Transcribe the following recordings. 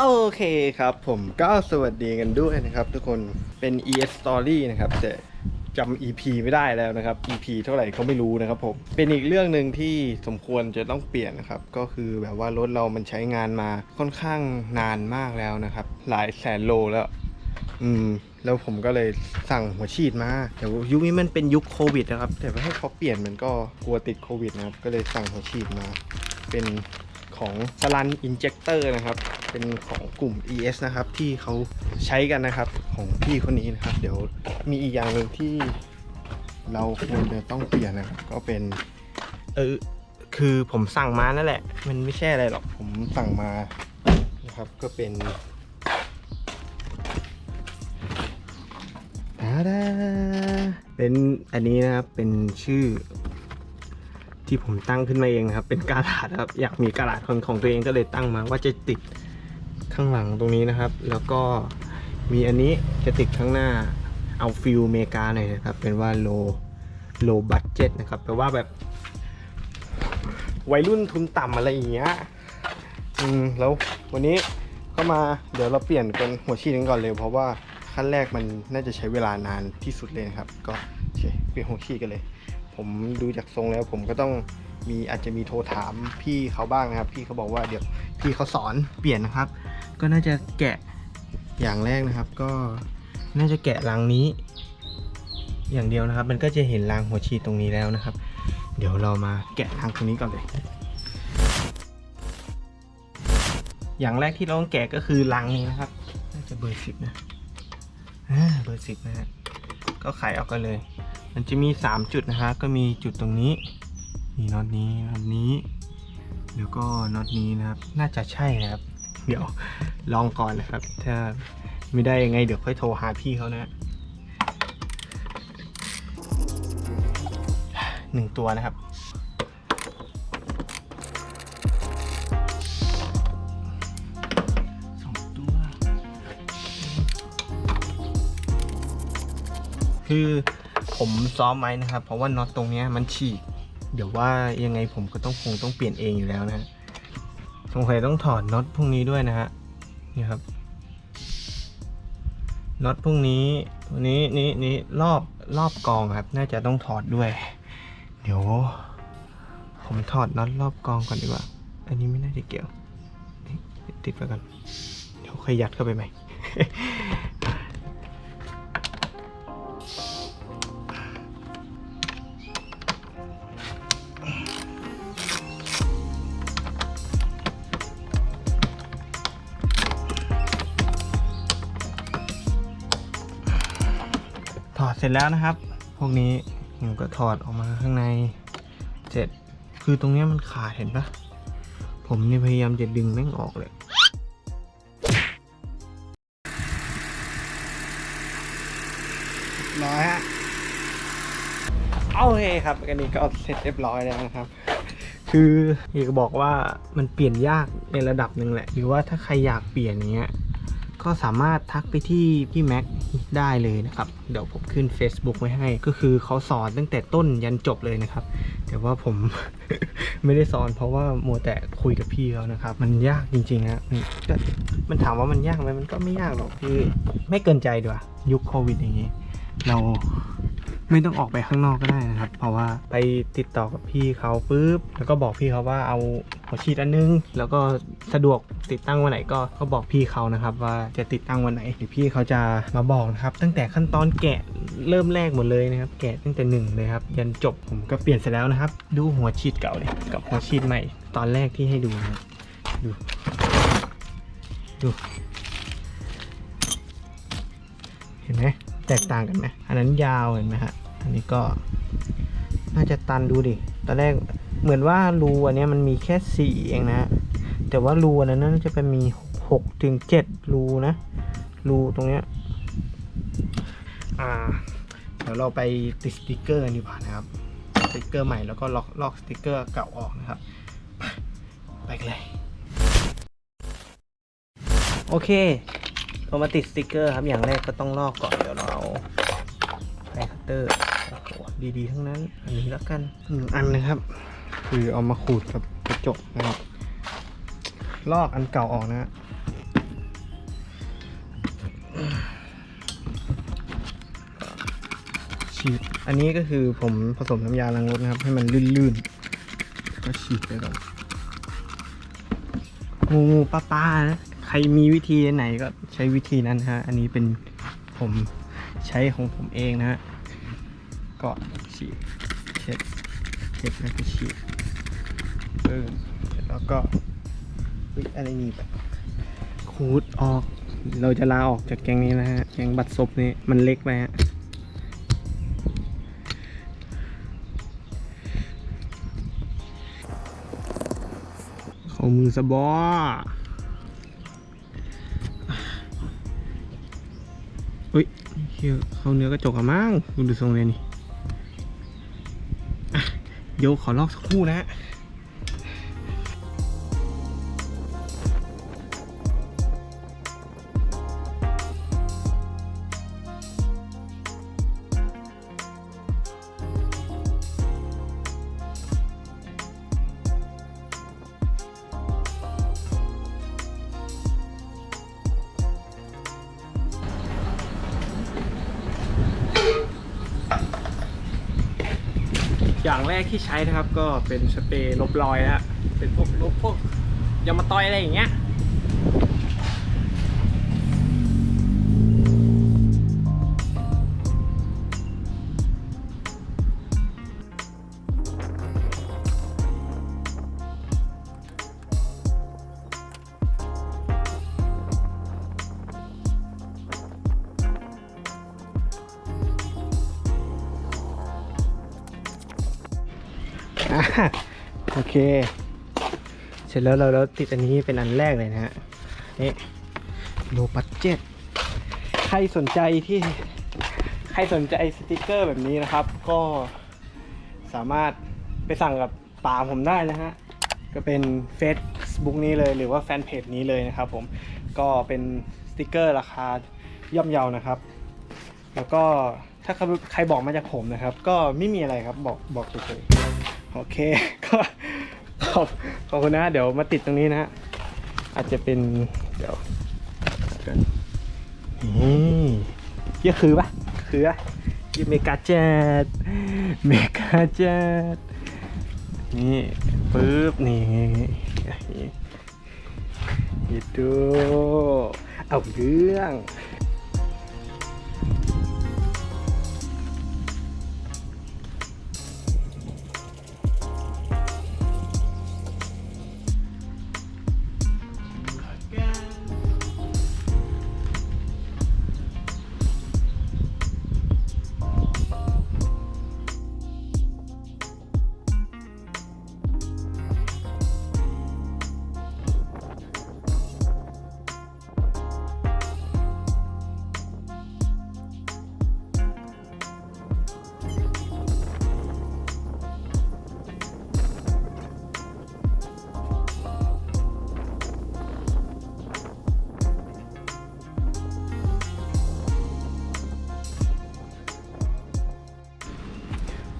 โอเคครับผมก็สวัสดีกันด้วยนะครับทุกคนเป็น ES Story นะครับแต่จำ EP ไม่ได้แล้วนะครับ EP เท่าไหร่เขาไม่รู้นะครับผมเป็นอีกเรื่องหนึ่งที่สมควรจะต้องเปลี่ยนนะครับ ก็คือแบบว่ารถเรามันใช้งานมาค่อนข้างนานมากแล้วนะครับ หลายแสนโลแล้ว อืม แล้วผมก็เลยสั่งหัวฉีดมาแต่ยุคนี้มันเป็นยุคโควิดนะครับ แต่ว่าให้เขาเปลี่ยนมันก็กลัวติดโควิดนะครับก็เลยสั่งหัวฉีดมา เป็นของสลันอินเจ c เตอร์นะครับ เป็นของกลุ่ม ES นะครับที่เขาใช้กันนะครับของพี่คนนี้นะครับ เดี๋ยวมีอีกอย่างหนึ่งที่เราควรจะต้องเปลี่ยนนะครับ ก็เป็นเออคือผมสั่งมานั่นแหละ มันไม่ใช่อะไรหรอกผมสั่งมานะครับ ก็เป็นตาดาเป็นอันนี้นะครับเป็นชื่อ ที่ผมตั้งขึ้นมาเองนะครับ เป็นกาลาดครับ อยากมีกาลาดของของตัวเองก็เลยตั้งมาว่าจะติด ข้างหลังตรงนี้นะครับ แล้วก็มีอันนี้จะติดข้างหน้าเอาฟิลเมกาหน่อยนะครับ เป็นว่าโลโลบัตเจ็ตนะครับแปลว่าแบบวัยรุ่นทุนต่ำอะไรอย่างเงี้ยอืมแล้ววันนี้ก็มาเดี๋ยวเราเปลี่ยนเป็นหัวฉีดกันก่อนเลย เพราะว่าขั้นแรกมันน่าจะใช้เวลานานที่สุดเลยนะครับ ก็เคเปลี่ยนหัวฉีดกันเลย ผมดูจากทรงแล้วผมก็ต้อง มีอาจจะมีโทรถามพี่เขาบ้างนะครับ พี่เขาบอกว่าเดี๋ยวพี่เขาสอนเปลี่ยนนะครับ ก็น่าจะแกะอย่างแรกนะครับ ก็น่าจะแกะรังนี้ อย่างเดียวนะครับ มันก็จะเห็นรางหัวฉีดตรงนี้แล้วนะครับ เดี๋ยวเรามาแกะรางตรงนี้ก่อนเลย อย่างแรกที่เราต้องแกะก็คือรังนี้นะครับ น่าจะเบอร์สิบนะเบอร์สิบนะฮะก็ไขออกกันเลย มันจะมี 3 จุดนะฮะก็มีจุดตรงนี้ มีน็อตนี้น็อตนี้ แล้วก็น็อตนี้นะครับ น่าจะใช่นะครับ เดี๋ยวลองก่อนนะครับ ถ้าไม่ได้ยังไงเดี๋ยวค่อยโทรหาพี่เขานะหนึ่งตัวนะครับ สองตัว คือผมซ้อมไว้นะครับ เพราะว่าน็อตตรงนี้มันฉีก เดี๋ยวว่ายังไงผมก็ต้องคงต้องเปลี่ยนเองอยู่แล้วนะฮะสงสัยต้องถอดน็อตพวกนี้ด้วยนะฮะนี่ครับน็อตพวกนี้ตัวนี้นี้นี้รอบรอบกองครับ น่าจะต้องถอดด้วย เดี๋ยว ผมถอดน็อตรอบกองก่อนดีกว่า อันนี้ไม่น่าจะเกี่ยวติดไปก่อนเดี๋ยวค่อยยัดเข้าไปใหม่ เสร็จแล้วนะครับ พวกนี้ผมก็ถอดออกมาข้างในเสร็จคือตรงนี้มันขาดเห็นปะผมนี่พยายามจะดึงแม่งออกเลยร้อยฮะโอเคครับอันนี้ก็เสร็จเรียบร้อยแล้วนะครับ คืออยากบอกว่ามันเปลี่ยนยากในระดับหนึ่งแหละ หรือว่าถ้าใครอยากเปลี่ยนอย่างเงี้ย ก็สามารถทักไปที่พี่แม็กได้เลยนะครับเดี๋ยวผมขึ้น Facebook ไว้ให้ ก็คือเขาสอนตั้งแต่ต้นยันจบเลยนะครับ แต่ว่าผม ไม่ได้สอนเพราะว่ามัวแต่คุยกับพี่เขานะครับ มันยากจริงๆนะมันก็มันถามว่ามันยากไหมมันก็ไม่ยากหรอกคือไม่เกินใจดีกว่ายุคโควิดอย่างนี้ เรา ไม่ต้องออกไปข้างนอกก็ได้นะครับ เพราะว่าไปติดต่อกับพี่เขาปุ๊บแล้วก็บอกพี่เขาว่าเอาหัวฉีดอันนึง แล้วก็สะดวกติดตั้งวันไหนก็ก็บอกพี่เขานะครับ ว่าจะติดตั้งวันไหนเดี๋ยวพี่เขาจะมาบอกนะครับ ตั้งแต่ขั้นตอนแกะเริ่มแรกหมดเลยนะครับ แกะตั้งแต่หนึ่งเลยครับ ยันจบผมก็เปลี่ยนเสร็จแล้วนะครับ ดูหัวฉีดเก่าเลยกับหัวฉีดใหม่ ตอนแรกที่ให้ดูนะดูดู เห็นไหม แตกต่างกันไหมอันนั้นยาวเห็นไหมฮะ อันนี้ก็น่าจะตันดูดิ ตอนแรกเหมือนว่ารูอันนี้มันมีแค่สี่เองนะแต่ว่ารูอันนั้นน่าจะเป็นมีหกถึงเจ็ดรูนะ รูตรงเนี้ย อ่า เดี๋ยวเราไปติดสติกเกอร์กันดีกว่านะครับ สติกเกอร์ใหม่แล้วก็ล็อกลอกสติกเกอร์เก่าออกนะครับ ไปกันเลย โอเค พอมาติดสติกเกอร์ครับอย่างแรกก็ต้องลอกก่อนเดี๋ยวเราไอคัตเตอร์ดีๆ ทั้งนั้น อันนี้แล้วกันหนึ่งอันนะครับ คือเอามาขูดกับกระจกนะครับลอกอันเก่าออกนะฉีดอันนี้ก็คือผมผสมน้ำยาล้างรถนะครับ ให้มันลื่นๆก็ฉีดไปก่อนงูปลาปลานะ รมีวิธีไหนก็ใช้วิธีนั้นฮะ อันนี้เป็นผมใช้ของผมเองนะฮะ ก็ฉีดเช็ดเช็ดแล้วก็ฉีดเออเสร็จแล้วก็อุ๊ยอะไรนี่แบบขูดออก เราจะลาออกจากแกงนี้นะฮะ แกงบัตรซบนี้มันเล็กไปฮะเขามือสะบอ เฮียเข้าเนื้อกระจกอะมั้งดูดูทรงเลยนี่อะเดี๋ยขอลอกสักคู่นะ อย่างแรกที่ใช้นะครับก็เป็นสเปรย์ลบรอยนะฮะเป็นพวกลบพวกยามาตอยอะไรอย่างเงี้ย อะโอเค เสร็จแล้วเราเราติดอันนี้เป็นอันแรกเลยนะฮะนี่โลปัดเจ็ตใครสนใจที่ใครสนใจสติกเกอร์แบบนี้นะครับ ก็สามารถไปสั่งกับป่าผมได้นะฮะก็เป็น Facebook นี้เลยหรือว่าแฟนเพจนี้เลยนะครับผมก็เป็นสติกเกอร์ราคาย่อมเยานะครับ แล้วก็ถ้าใครใครบอกมาจากผมนะครับ ก็ไม่มีอะไรครับบอกบอกเฉยๆ โอเคก็ขอบขอบคุณนะ เดี๋ยวมาติดตรงนี้นะ อาจจะเป็นเดี๋ยวกันนี่เยี่ยคือปะคือปะยี่เมกาเจ็ดเมกาเจ็ดนี่ปึ๊บนี่นี่นี่ดูเอาเรื่อง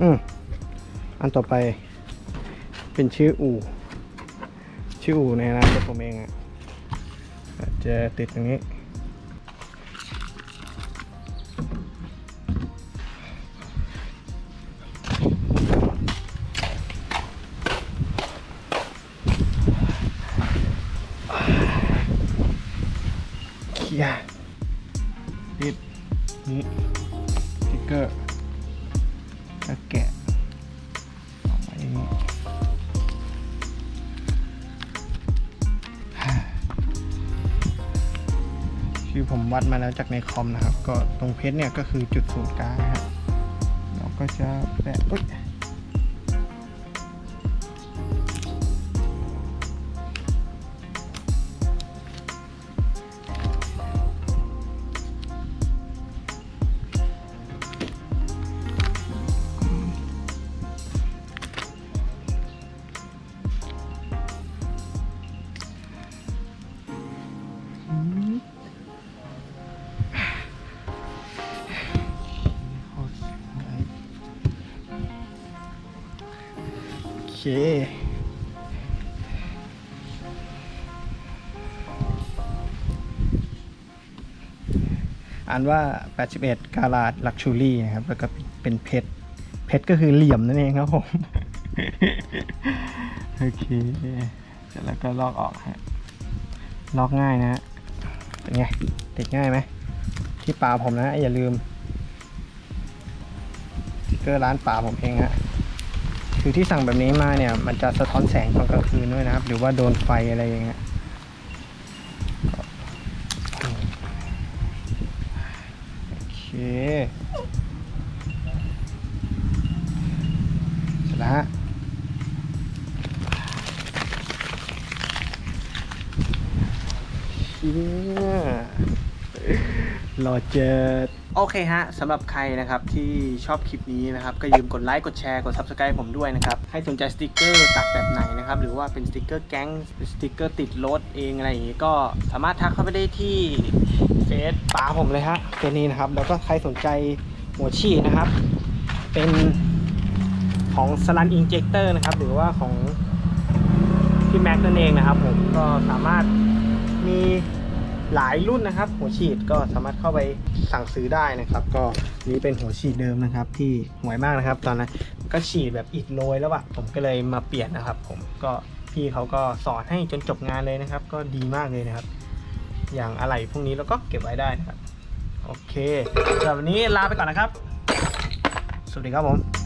อืมอันต่อไปเป็นชื่ออู่ ชื่ออู่ในอนาคตผมเองอะอาจจะติดตรงนี้เผมวัดมาแล้วจากในคอมนะครับ ก็ตรงเพชรเนี่ยก็คือจุดศูนย์กลางครับเราก็จะแปะ เค อ่านว่า 81 กาลาดลักชูรี่นะครับ แล้วก็เป็นเพชร เพชรก็คือเหลี่ยมนั่นเองครับผม โอเค เสร็จแล้วก็ลอกออกฮะ ลอกง่ายนะฮะเป็นไง ติดง่ายไหม ที่ปลาผมนะ อย่าลืมสติ๊กเกอร์ร้านปลาผมเองฮะ คือที่สั่งแบบนี้มาเนี่ย มันจะสะท้อนแสงตอนกลางคืนด้วยนะครับ หรือว่าโดนไฟอะไรอย่างเงี้ยโอเคเสร็จแล้วฮะเชี่ยรอเจอ โอเคฮะสำหรับใครนะครับที่ชอบคลิปนี้นะครับก็ยืมกดไลค์กดแชร์กด Subscribe ผมด้วยนะครับใครสนใจสติกเกอร์ตัดแบบไหนนะครับหรือว่าเป็นสติกเกอร์แก๊งสติกเกอร์ติดรถเองอะไรอย่างงี้ก็สามารถทักเข้าไปได้ที่เฟซป๋าผมเลยฮะเฟซนี้นะครับ แล้วก็ใครสนใจหัวฉีดนะครับ เป็นของสลันอินเจคเตอร์นะครับหรือว่าของพี่แม็กนั่นเองนะครับผมก็สามารถมี หลายรุ่นนะครับ หัวฉีดก็สามารถเข้าไปสั่งซื้อได้นะครับ ก็นี่เป็นหัวฉีดเดิมนะครับ ที่ห่วยมากนะครับ ตอนนั้นก็ฉีดแบบอิดโรยแล้วอะผมก็เลยมาเปลี่ยนนะครับ ผมก็พี่เขาก็สอนให้จนจบงานเลยนะครับ ก็ดีมากเลยนะครับ อย่างอะไรพวกนี้เราก็เก็บไว้ได้นะครับ โอเคสำหรับวันนี้ลาไปก่อนนะครับ สวัสดีครับผม